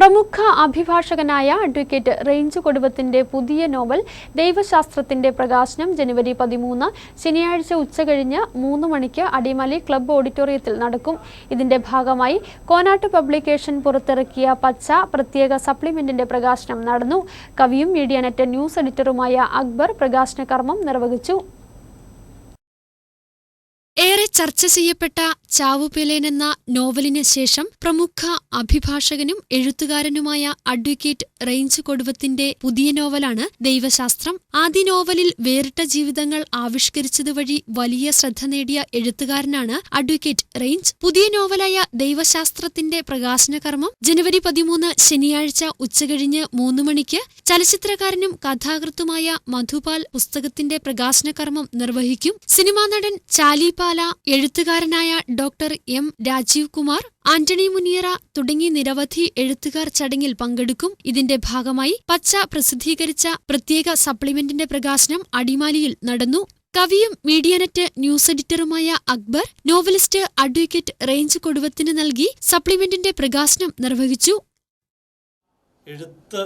പ്രമുഖ അഭിഭാഷകനായ advocate range കൊടുവത്തിന്റെ പുതിയ നോവൽ ദൈവശാസ്ത്രത്തിന്റെ പ്രകാശനം ജനുവരി പതിമൂന്ന് ശനിയാഴ്ച ഉച്ചകഴിഞ്ഞ് മൂന്ന് മണിക്ക് അടിമാലി ക്ലബ് ഓഡിറ്റോറിയത്തിൽ നടക്കും. ഇതിന്റെ ഭാഗമായി കോനാട്ട് പബ്ലിക്കേഷൻ പുറത്തിറക്കിയ പച്ച പ്രത്യേക സപ്ലിമെന്റിന്റെ പ്രകാശനം നടന്നു. കവിയും മീഡിയാനെറ്റ് ന്യൂസ് എഡിറ്ററുമായ അക്ബർ പ്രകാശന കർമ്മം നിർവഹിച്ചു. ചർച്ച ചെയ്യപ്പെട്ട ചാവുപേലേൻ എന്ന നോവലിന് ശേഷം പ്രമുഖ അഭിഭാഷകനും എഴുത്തുകാരനുമായ അഡ്വക്കേറ്റ് റേഞ്ച് കൊടുവത്തിന്റെ പുതിയ നോവലാണ് ദൈവശാസ്ത്രം. ആദ്യ നോവലിൽ വേറിട്ട ജീവിതങ്ങൾ ആവിഷ്കരിച്ചതുവഴി വലിയ ശ്രദ്ധ നേടിയ എഴുത്തുകാരനാണ് അഡ്വക്കേറ്റ് റേഞ്ച്. പുതിയ നോവലായ ദൈവശാസ്ത്രത്തിന്റെ പ്രകാശനകർമ്മം ജനുവരി പതിമൂന്ന് ശനിയാഴ്ച ഉച്ചകഴിഞ്ഞ് മൂന്ന് മണിക്ക് ചലച്ചിത്രകാരനും കഥാകൃത്തുമായ മധുപാൽ പുസ്തകത്തിന്റെ പ്രകാശനകർമ്മം നിർവഹിക്കും. സിനിമാ നടൻ ചാലിപാല എഴുത്തുകാരനായ ഡോക്ടർ എം രാജീവ് കുമാർ ആന്റണി മുനിയറ തുടങ്ങി നിരവധി എഴുത്തുകാർ ചടങ്ങിൽ പങ്കെടുക്കും. ഇതിന്റെ ഭാഗമായി പച്ച പ്രസിദ്ധീകരിച്ച പ്രത്യേക സപ്ലിമെന്റിന്റെ പ്രകാശനം അടിമാലിയിൽ നടന്നു. കവിയും മീഡിയനെറ്റ് ന്യൂസ് എഡിറ്ററുമായ അക്ബർ നോവലിസ്റ്റ് അഡ്വക്കേറ്റ് റേഞ്ച് കൊടുവത്തിന് നൽകി സപ്ലിമെന്റിന്റെ പ്രകാശനം നിർവഹിച്ചു. എഴുത്ത്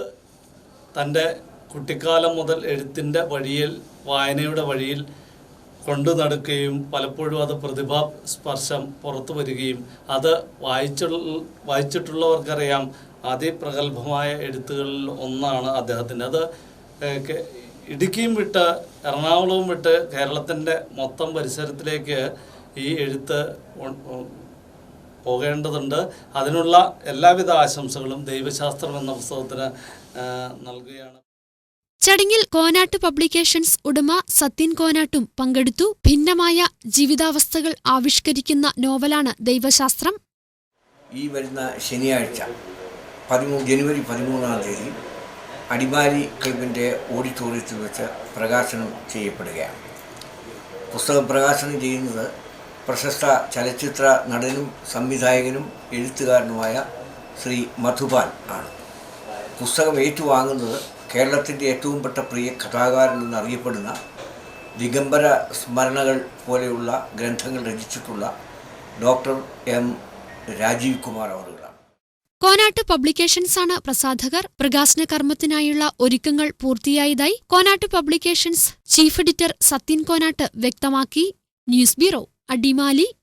തന്റെ കുട്ടിക്കാലം മുതൽ എഴുത്തിന്റെ വഴിയിൽ വായനയുടെ വഴിയിൽ കൊണ്ടു നടക്കുകയും പലപ്പോഴും അത് പ്രതിഭാ സ്പർശം പുറത്തു വരികയും അത് വായിച്ച വായിച്ചിട്ടുള്ളവർക്കറിയാം അതിപ്രഗത്ഭമായ എഴുത്തുകളിൽ ഒന്നാണ് അദ്ദേഹത്തിന്റെ. അത് ഇടുക്കിയും വിട്ട് എറണാകുളവും വിട്ട് കേരളത്തിന്റെ മൊത്തം പരിസരത്തിലേക്ക് ഈ എഴുത്ത് പോകേണ്ടതുണ്ട്. അതിനുള്ള എല്ലാവിധ ആശംസകളും ദൈവശാസ്ത്രം എന്ന പുസ്തകത്തിന് നൽകുകയാണ്. ചടങ്ങിൽ കോനാട്ട് പബ്ലിക്കേഷൻസ് ഉടമ സത്യൻ കോനാട്ടും പങ്കെടുത്തു. ഭിന്നമായ ജീവിതാവസ്ഥകൾ ആവിഷ്കരിക്കുന്ന നോവലാണ് ദൈവശാസ്ത്രം. ഈ വരുന്ന ശനിയാഴ്ച പതിമൂന്ന് ജനുവരി പതിമൂന്നാം തീയതി അടിമാലി ക്ലബിന്റെ ഓഡിറ്റോറിയത്തിൽ വെച്ച് പ്രകാശനം ചെയ്യപ്പെടുകയാണ്. പുസ്തകം പ്രകാശനം ചെയ്യുന്നത് പ്രശസ്ത ചലച്ചിത്ര നടനും സംവിധായകനും എഴുത്തുകാരനുമായ ശ്രീ മധുപാൽ ആണ്. പുസ്തകം ഏറ്റുവാങ്ങുന്നത് കേരളത്തിന്റെ ഏറ്റവും പെട്ട പ്രിയ കഥാകാരൻ എന്നറിയപ്പെടുന്ന ദിഗംബര സ്മരണകൾ പോലെയുള്ള ഗ്രന്ഥങ്ങൾ രചിച്ചിട്ടുള്ള ഡോക്ടർ എം രാജീവ് കുമാർ അവറുകളാണ്. കോനാട്ട് പബ്ലിക്കേഷൻസ് ആണ് പ്രസാധകർ. പ്രകാശന കർമ്മത്തിനായുള്ള ഒരുക്കങ്ങൾ പൂർത്തിയായതായി Konatt publications chief editor Sathyan Konatt വ്യക്തമാക്കി. News bureau Adimali.